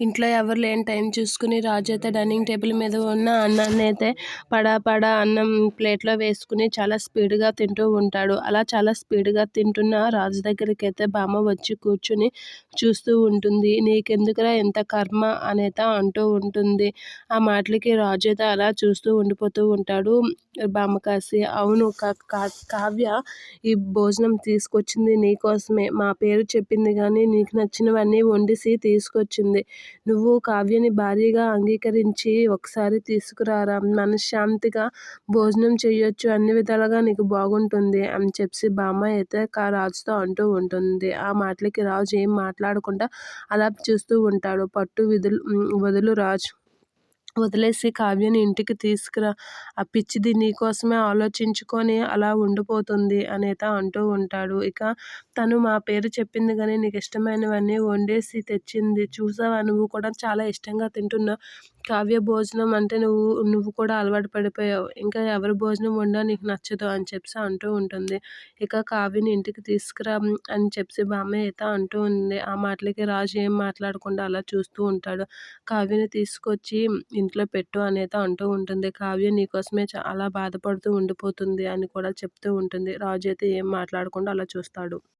ఇంట్లో ఎవరు లేని టైం చూసుకుని రాజు అయితే డైనింగ్ టేబుల్ మీద ఉన్న అన్నాన్ని అయితే పడా పడా అన్నం ప్లేట్లో వేసుకుని చాలా స్పీడ్గా తింటూ ఉంటాడు. అలా చాలా స్పీడ్గా తింటున్న రాజు దగ్గరికి అయితే బామ్మ వచ్చి కూర్చుని చూస్తూ ఉంటుంది. నీకెందుకురా ఎంత కర్మ అనేత అంటూ ఉంటుంది. ఆ మాటలకి రాజు అయితే అలా చూస్తూ ఉండిపోతూ ఉంటాడు. బామ్మ కాసి అవును. కావ్య ఈ భోజనం తీసుకొచ్చింది నీకోసమే. మా పేరు చెప్పింది కానీ నీకు నచ్చినవన్నీ వండిసి తీసుకొచ్చింది. నువ్వు కావ్యని భార్యగా అంగీకరించి ఒకసారి తీసుకురారా. మనశ్శాంతిగా భోజనం చేయొచ్చు అన్ని విధాలుగా నీకు బాగుంటుంది అని చెప్పి బామ్మ అయితే రాజుతో అంటూ ఉంటుంది. ఆ మాటలకి రాజు ఏం మాట్లాడకుండా అలా చూస్తూ ఉంటాడు. పట్టు విధులు వదులు రాజు. వదిలేసి కావ్యని ఇంటికి తీసుకురా. ఆ పిచ్చిది నీకోసమే ఆలోచించుకొని అలా ఉండిపోతుంది అనేత అంటూ ఉంటాడు. ఇక తను మా పేరు చెప్పింది కానీ నీకు ఇష్టమైనవన్నీ వండేసి తెచ్చింది. చూసావా? నువ్వు కూడా చాలా ఇష్టంగా తింటున్నావు. కావ్య భోజనం అంటే నువ్వు నువ్వు కూడా అలవాటు పడిపోయావు. ఇంకా ఎవరి భోజనం వండా నీకు నచ్చదు అని చెప్పి అంటూ ఉంటుంది. ఇక కావ్యని ఇంటికి తీసుకురా అని చెప్పి బామ్మ అయితే అంటూ ఉంది. ఆ మాటలకి రాజు ఏం మాట్లాడకుండా అలా చూస్తూ ఉంటాడు. కావ్యని తీసుకొచ్చి ఇంట్లో పెట్టు అనేత అంటూ ఉంటుంది. కావ్య నీకోసమే చాలా బాధపడుతూ ఉండిపోతుంది అని కూడా చెప్తూ ఉంటుంది. రాజు అయితే ఏం మాట్లాడకుండా అలా చూస్తాడు.